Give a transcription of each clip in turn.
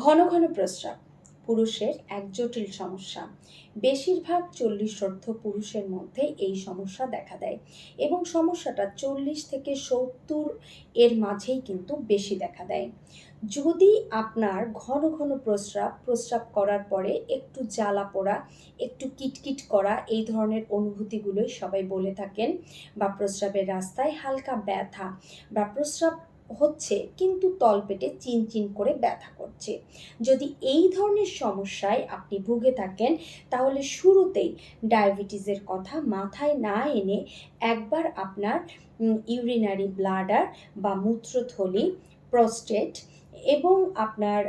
ঘন ঘন প্রস্রাব। পুরুষের এক জটিল সমস্যা। বেশিরভাগ চল্লিশ অর্থ পুরুষের মধ্যে এই সমস্যা দেখা দেয় এবং সমস্যাটা চল্লিশ থেকে সত্তর এর মাঝেই কিন্তু বেশি দেখা দেয়। যদি আপনার ঘন ঘন প্রস্রাব প্রস্রাব করার পরে একটু জ্বালা পোড়া, একটু কিটকিট করা এই ধরনের অনুভূতিগুলোই সবাই বলে থাকেন বা প্রস্রাবের রাস্তায় হালকা ব্যথা বা প্রস্রাব হচ্ছে, কিন্তু তলপেটে চিনচিন করে ব্যথা করছে। যদি এই ধরনের সমস্যায় আপনি ভুগে থাকেন, তাহলে শুরুতেই ডায়াবেটিসের কথা মাথায় না এনে একবার আপনার ইউরিনারি ব্লাডার বা মূত্রথলি প্রস্টেট এবং আপনার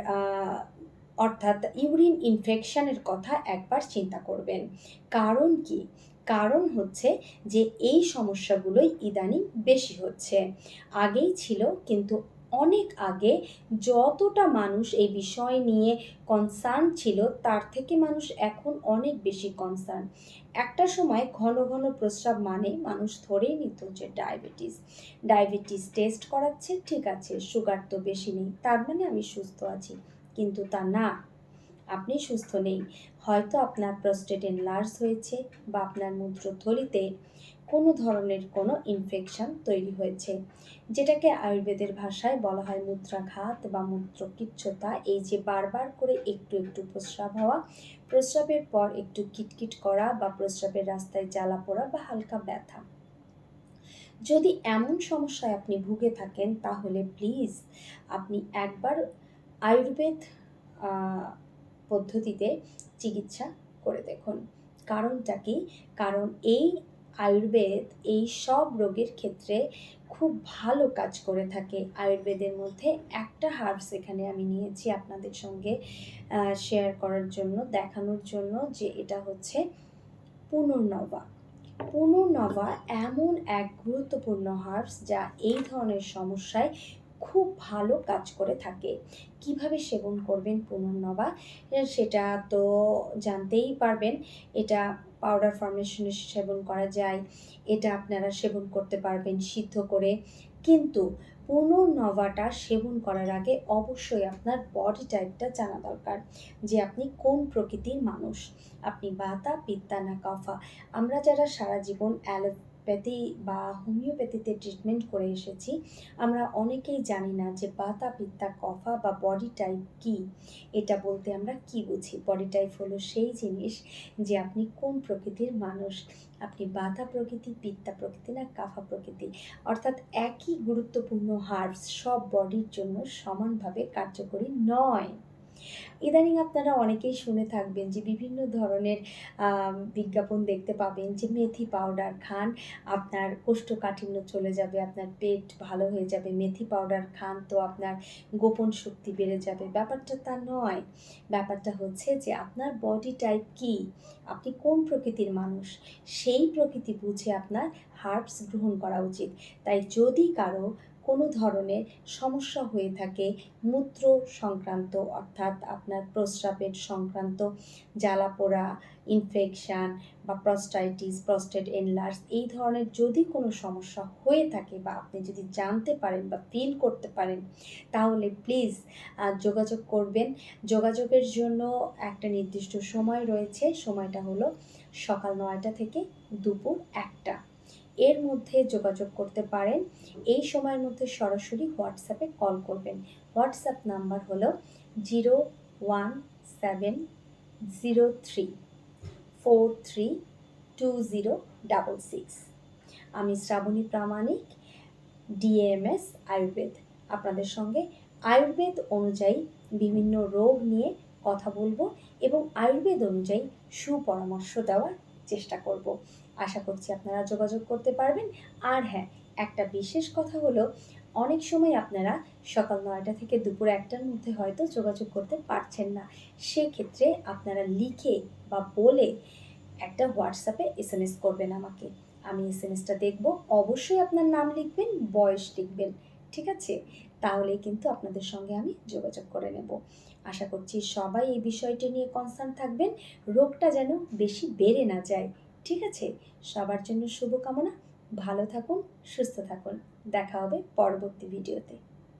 অর্থাৎ ইউরিন ইনফেকশনের কথা একবার চিন্তা করবেন। কারণ কি? কারণ হচ্ছে যে এই সমস্যাগুলোই ইদানিং বেশি হচ্ছে। আগেই ছিল, কিন্তু অনেক আগে যতটা মানুষ এই বিষয় নিয়ে কনসার্ন ছিল, তার থেকে মানুষ এখন অনেক বেশি কনসার্ন একটা সময় ঘন ঘন প্রস্রাব মানে মানুষ ধরেই নিত যে ডায়াবেটিস ডায়াবেটিস টেস্ট করাচ্ছে, ঠিক আছে সুগার তো বেশি নেই, তার মানে আমি সুস্থ আছি। কিন্তু তা না। আপনি সুস্থ নেই। হয়তো আপনার প্রস্টেট এনলার্জ হয়েছে বা আপনার মূত্রথলিতে কোনো ধরনের কোনো ইনফেকশন তৈরি হয়েছে। যেটাকে আয়ুর্বেদের ভাষায় বলা হয় মূত্রাঘাত বা মূত্রকিচ্ছতা। এই যে বারবার করে একটু একটু প্রস্রাব হওয়া, প্রস্রাবের পর একটু কিটকিট করা বা প্রস্রাবের রাস্তায় জ্বালা পোড়া বা হালকা ব্যথা। যদি এমন সমস্যায় আপনি ভুগে থাকেন, তাহলে প্লিজ আপনি একবার আয়ুর্বেদ পদ্ধতিতে চিকিৎসা করে দেখুন। কারণটা কি? কারণ এই আয়ুর্বেদ এই সব রোগের ক্ষেত্রে খুব ভালো কাজ করে থাকে। আয়ুর্বেদের মধ্যে একটা হার্বস এখানে আমি নিয়েছি আপনাদের সঙ্গে শেয়ার করার জন্য, দেখানোর জন্য যে এটা হচ্ছে পুনর্নবা। পুনর্নবা এমন এক গুরুত্বপূর্ণ হার্বস যা এই ধরনের সমস্যায় খুব ভালো কাজ করে থাকে। কীভাবে সেবন করবেন পুনর্নবা সেটা তো জানতেই পারবেন। এটা পাউডার ফর্মেশনে সেবন করা যায়। এটা আপনারা সেবন করতে পারবেন সিদ্ধ করে। কিন্তু পুনর্নবাটা সেবন করার আগে অবশ্যই আপনার বডি টাইপটা জানা দরকার যে আপনি কোন প্রকৃতির মানুষ। আপনি বাতা, পিত্তা না কফা। আমরা যারা সারা জীবন অ্যালো অ্যালোপ্যাথি বা হোমিওপ্যাথিতে ট্রিটমেন্ট করে এসেছি। আমরা অনেকেই জানি না যে বাতা, পিত্তা, কফা বা বডি টাইপ কি? এটা বলতে আমরা কি বুঝি? বডি টাইপ হলো সেই জিনিস যে আপনি কোন প্রকৃতির মানুষ? আপনি বাতা প্রকৃতি, পিত্তা প্রকৃতি না কাফা প্রকৃতি? অর্থাৎ একই গুরুত্বপূর্ণ হার্বস সব বডির জন্য সমানভাবে কার্যকরী নয়। ইদানিং আপনারা অনেকেই শুনে থাকবেন যে বিভিন্ন ধরনের বিজ্ঞাপন দেখতে পাবেন যে মেথি পাউডার খান, আপনার কোষ্ঠকাঠিন্য চলে যাবে, আপনার পেট ভালো হয়ে যাবে, মেথি পাউডার খান তো আপনার গোপন শক্তি বেড়ে যাবে। ব্যাপারটা তা নয়। ব্যাপারটা হচ্ছে যে আপনার বডি টাইপ কি? আপনি কোন প্রকৃতির মানুষ? সেই প্রকৃতি বুঝে আপনার হার্বস গ্রহণ করা উচিত। তাই যদি কারও কোনো ধরনের সমস্যা হয়ে থাকে মূত্র সংক্রান্ত, অর্থাৎ আপনার প্রস্রাবের সংক্রান্ত জ্বালা পোড়া ইনফেকশান বা প্রস্টাইটিস প্রস্টেট এনলার্স এই ধরনের যদি কোনো সমস্যা হয়ে থাকে বা আপনি যদি জানতে পারেন বা ফিল করতে পারেন, তাহলে প্লিজ যোগাযোগ করবেন। যোগাযোগের জন্য একটা নির্দিষ্ট সময় রয়েছে। সময়টা হলো সকাল নয়টা থেকে দুপুর একটা। এর মধ্যে যোগাযোগ করতে পারেন। এই সময়ের মধ্যে সরাসরি হোয়াটসঅ্যাপে কল করবেন। হোয়াটসঅ্যাপ নাম্বার হলো zero one seven zero three four three two zero double six. আমি শ্রাবণী প্রামাণিক, ডিএমএস আয়ুর্বেদ। আপনাদের সঙ্গে আয়ুর্বেদ অনুযায়ী বিভিন্ন রোগ নিয়ে কথা বলব এবং আয়ুর্বেদ অনুযায়ী সুপরামর্শ দেওয়ার চেষ্টা করব। আশা করছি আপনারা যোগাযোগ করতে পারবেন। আর হ্যাঁ একটা বিশেষ কথা হলো, অনেক সময় আপনারা সকাল নয়টা থেকে দুপুর একটার মধ্যে হয়তো যোগাযোগ করতে পারছেন না। সেক্ষেত্রে আপনারা লিখে বা বলে একটা হোয়াটসঅ্যাপে এস এম এস করবেন আমাকে। আমি এস এম এসটা দেখব। অবশ্যই আপনার নাম লিখবেন, বয়স লিখবেন, ঠিক আছে? তাহলেই কিন্তু আপনাদের সঙ্গে আমি যোগাযোগ করে নেব। আশা করছি সবাই এই বিষয়টি নিয়ে কনসার্ন থাকবেন। রোগটা যেন বেশি বেড়ে না যায়। ঠিক আছে? সবার জন্য শুভকামনা। ভালো থাকুন, সুস্থ থাকুন। দেখা হবে পরবর্তী ভিডিওতে